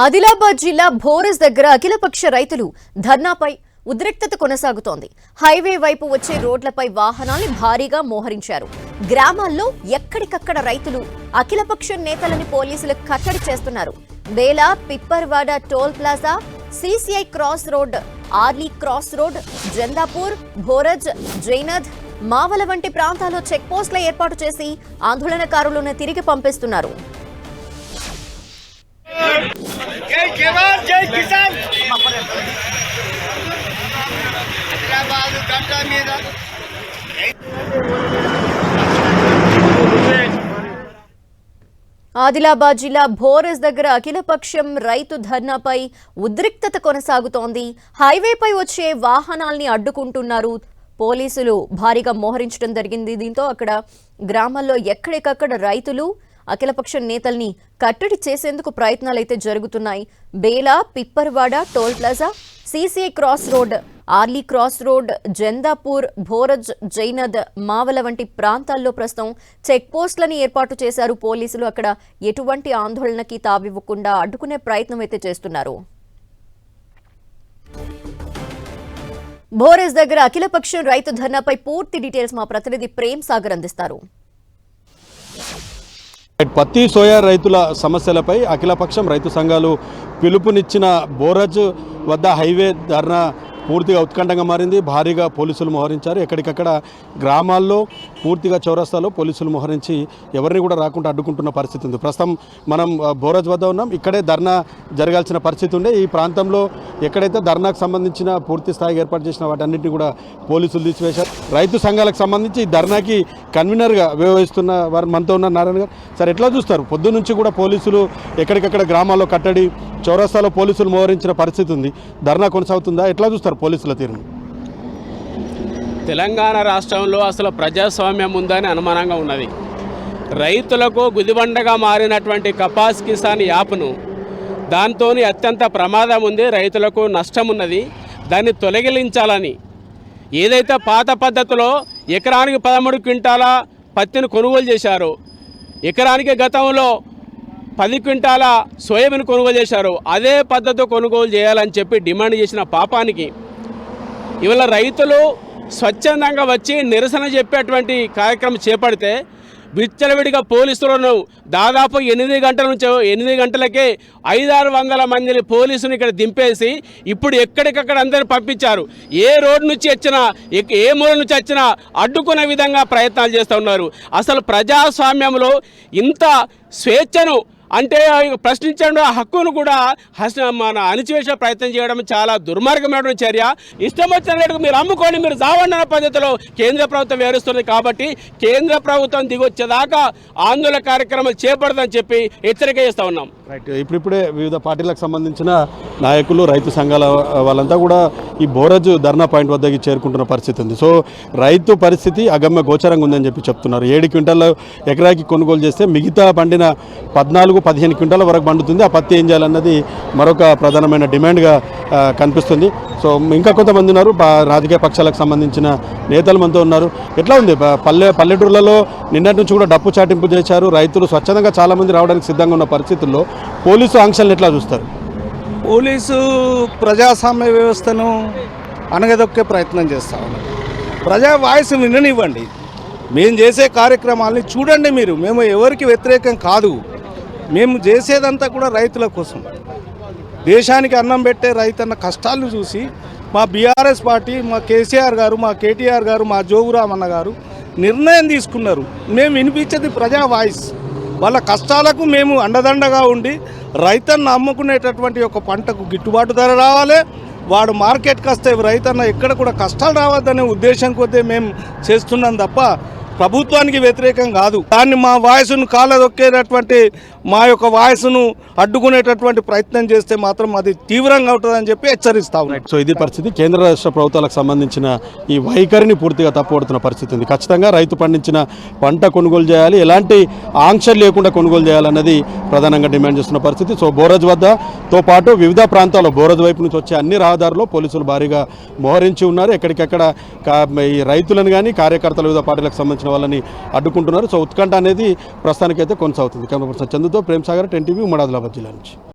ఆదిలాబాద్ జిల్లా భోరస్ దగ్గర అఖిలపక్ష రైతులు ధర్నాపై ఉద్రిక్తత కొనసాగుతోంది. హైవే వైపు వచ్చే రోడ్లపై వాహనాల్ని భారీగా మోహరించారు. గ్రామాల్లో ఎక్కడికక్కడ రైతులు అఖిలపక్ష నేతలని పోలీసులు కట్టడి చేస్తున్నారు. Bela Pipparwada toll plaza CCI cross road Arli cross road Jandapur Bhoraj Jainad Mavala వంటి ప్రాంతాల్లో చెక్ పోస్టుల ఏర్పాటు చేసి ఆందోళనకారులను తిరిగి పంపిస్తున్నారు. జవాన్ జై కిసాన్ హైదరాబాద్ గంట మీద ఆదిలాబాద్ జిల్లా భోరస్ దగ్గర అఖిలపక్షం రైతు ధర్నాపై ఉద్రిక్తత కొనసాగుతోంది. హైవేపై వచ్చే వాహనాల్ని అడ్డుకుంటున్నారు పోలీసులు. భారీగా మోహరించడం జరిగింది. దీంతో అక్కడ గ్రామాల్లో ఎక్కడికక్కడ రైతులు అఖిలపక్ష నేతల్ని కట్టడి చేసేందుకు ప్రయత్నాలు అయితే జరుగుతున్నాయి. Bela Pipparwada toll plaza CCI cross road Arli cross road Jandapur Bhoraj Jainad Mavala వంటి ప్రాంతాల్లో ప్రస్తుతం చెక్ పోస్టులని ఏర్పాటు చేశారు పోలీసులు. అక్కడ ఎటువంటి ఆందోళనకి తావివ్వకుండా అడ్డుకునే ప్రయత్నం అయితే చేస్తున్నారు. భోరజ్ దగ్గర అఖిలపక్షం రైతు ధర్నాపై పూర్తి డీటెయిల్స్ మా ప్రతినిధి ప్రేమ్ సాగర్ అందిస్తారు. పత్తి సోయా రైతుల సమస్యలపై అఖిలపక్షం రైతు సంఘాలు పిలుపునిచ్చిన బోరజ్ వద్ద హైవే ధర్నా పూర్తిగా ఉత్కంఠంగా మారింది. భారీగా పోలీసులు మోహరించారు. ఎక్కడికక్కడ గ్రామాల్లో పూర్తిగా చౌరస్తాలో పోలీసులు మోహరించి ఎవరిని కూడా రాకుండా అడ్డుకుంటున్న పరిస్థితి ఉంది. ప్రస్తుతం మనం బోరజ్ వద్ద ఉన్నాం. ఇక్కడే ధర్నా జరగాల్సిన పరిస్థితి ఉండే. ఈ ప్రాంతంలో ఎక్కడైతే ధర్నాకు సంబంధించిన పూర్తి స్థాయికి ఏర్పాటు చేసిన వాటన్నింటినీ కూడా పోలీసులు తీసివేశారు. రైతు సంఘాలకు సంబంధించి ఈ ధర్నాకి కన్వీనర్గా వ్యవహరిస్తున్న వారు మనతో ఉన్న నారాయణ గారు. సార్ ఎట్లా చూస్తారు? పొద్దు నుంచి కూడా పోలీసులు ఎక్కడికక్కడ గ్రామాల్లో కట్టడి చౌరస్తాలో పోలీసులు మోహరించిన పరిస్థితి ఉంది. ధర్నా కొనసాగుతుందా? ఎట్లా చూస్తారు పోలీసుల తీరును? తెలంగాణ రాష్ట్రంలో అసలు ప్రజాస్వామ్యం ఉందని అనుమానంగా ఉన్నది. రైతులకు గుదిబండగా మారినటువంటి కపాస్ కిసాన్ యాప్ను దాంతో అత్యంత ప్రమాదం ఉంది రైతులకు నష్టం ఉన్నది దాన్ని తొలగిలించాలని ఏదైతే పాత పద్ధతిలో ఎకరానికి పదమూడు క్వింటాల పత్తిని కొనుగోలు చేశారో ఎకరానికి గతంలో పది క్వింటాల సోయాబీన్ కొనుగోలు చేశారు అదే పద్ధతి కొనుగోలు చేయాలని చెప్పి డిమాండ్ చేసిన పాపానికి ఇవాళ రైతులు స్వచ్ఛందంగా వచ్చి నిరసన చెప్పేటువంటి కార్యక్రమం చేపడితే విచ్చలవిడిగా పోలీసులను దాదాపు ఎనిమిది గంటల నుంచి ఎనిమిది గంటలకే ఐదారు వందల మందిని పోలీసుని ఇక్కడ దింపేసి ఇప్పుడు ఎక్కడికక్కడ అందరిని పంపించారు. ఏ రోడ్డు నుంచి వచ్చినా ఏ మూల నుంచి వచ్చినా అడ్డుకునే విధంగా ప్రయత్నాలు చేస్తూ ఉన్నారు. అసలు ప్రజాస్వామ్యంలో ఇంత స్వేచ్ఛను అంటే ప్రశ్నించడం ఆ హక్కును కూడా హస్ మన అణిచివేసే ప్రయత్నం చేయడం చాలా దుర్మార్గమైన చర్య. ఇష్టం వచ్చిన రేటుకు మీరు అమ్ముకొని మీరు జావన్న పద్ధతిలో కేంద్ర ప్రభుత్వం వివరిస్తుంది కాబట్టి కేంద్ర ప్రభుత్వం దిగొచ్చేదాకా ఆందోళన కార్యక్రమాలు చేపడదని చెప్పి హెచ్చరిక చేస్తూ ఉన్నాం. రైట్ ఇప్పుడిప్పుడే వివిధ పార్టీలకు సంబంధించిన నాయకులు రైతు సంఘాల వాళ్ళంతా కూడా ఈ బోరజ్ ధర్నా పాయింట్ వద్దకి చేరుకుంటున్న పరిస్థితి ఉంది. సో రైతు పరిస్థితి అగమ్య గోచరంగా ఉందని చెప్పి చెప్తున్నారు. ఏడు క్వింటాల ఎకరాకి కొనుగోలు చేస్తే మిగతా పండిన పద్నాలుగు పదిహేను క్వింటాల వరకు పండుతుంది. ఆ పత్తి ఏం చేయాలన్నది మరొక ప్రధానమైన డిమాండ్గా కనిపిస్తుంది. సో ఇంకా కొంతమంది ఉన్నారు. రాజకీయ పక్షాలకు సంబంధించిన నేతలు మనతో ఉన్నారు. ఎట్లా ఉంది? పల్లె పల్లెటూర్లలో నిన్నటి నుంచి కూడా డప్పు చాటింపు చేశారు. రైతులు స్వచ్ఛందంగా చాలామంది రావడానికి సిద్ధంగా ఉన్న పరిస్థితుల్లో పోలీసు ఆంక్షలను ఎట్లా చూస్తారు? పోలీసు ప్రజాస్వామ్య వ్యవస్థను అణగదొక్కే ప్రయత్నం చేస్తాము ఉన్నారు. ప్రజా వాయిస్ విననివ్వండి. మేము చేసే కార్యక్రమాల్ని చూడండి మీరు. మేము ఎవరికి వ్యతిరేకం కాదు. మేము చేసేదంతా కూడా రైతుల కోసం. దేశానికి అన్నం పెట్టే రైతన్న కష్టాలను చూసి మా బీఆర్ఎస్ పార్టీ మా కేసీఆర్ గారు మా కేటీఆర్ గారు మా జోగురామన్న గారు నిర్ణయం తీసుకున్నారు. మేము వినిపించేది ప్రజా వాయిస్. వాళ్ళ కష్టాలకు మేము అండదండగా ఉండి రైతన్న అమ్ముకునేటటువంటి ఒక పంటకు గిట్టుబాటు ధర రావాలి. వాడు మార్కెట్కి వస్తే రైతన్న ఎక్కడ కూడా కష్టాలు రావద్దనే ఉద్దేశం కొద్దీ మేము చేస్తున్నాం తప్ప ప్రభుత్వానికి వ్యతిరేకం కాదు. దాన్ని మా వాయిస్ను కాలదొక్కేటటువంటి మా యొక్క వాయిస్ను అడ్డుకునేటటువంటి ప్రయత్నం చేస్తే మాత్రం అది తీవ్రంగా ఉంటుందని చెప్పి హెచ్చరిస్తా ఉన్నాయి సో ఇది పరిస్థితి. కేంద్ర రాష్ట్ర ప్రభుత్వాలకు సంబంధించిన ఈ వైఖరిని పూర్తిగా తప్పుపడుతున్న పరిస్థితి ఉంది. ఖచ్చితంగా రైతు పండించిన పంట కొనుగోలు చేయాలి. ఎలాంటి ఆంక్షలు లేకుండా కొనుగోలు చేయాలన్నది ప్రధానంగా డిమాండ్ చేస్తున్న పరిస్థితి. సో బోరజ్ వద్దతో పాటు వివిధ ప్రాంతాల్లో బోరజ్ వైపు నుంచి వచ్చే అన్ని రహదారుల్లో పోలీసులు భారీగా మోహరించి ఉన్నారు. ఎక్కడికెక్కడ కా- ఈ రైతులను కానీ కార్యకర్తలు వివిధ పార్టీలకు సంబంధించిన వాళ్ళని అడ్డుకుంటున్నారు. సో ఉత్కంఠ అనేది ప్రస్తుతానికైతే కొనసాగుతుంది. కెమెరా పర్సన్ చందుతో ప్రేమ్ సాగర్ టెన్ టీవీ ఉమ్మడి ఆదిలాబాద్ జిల్లా నుంచి.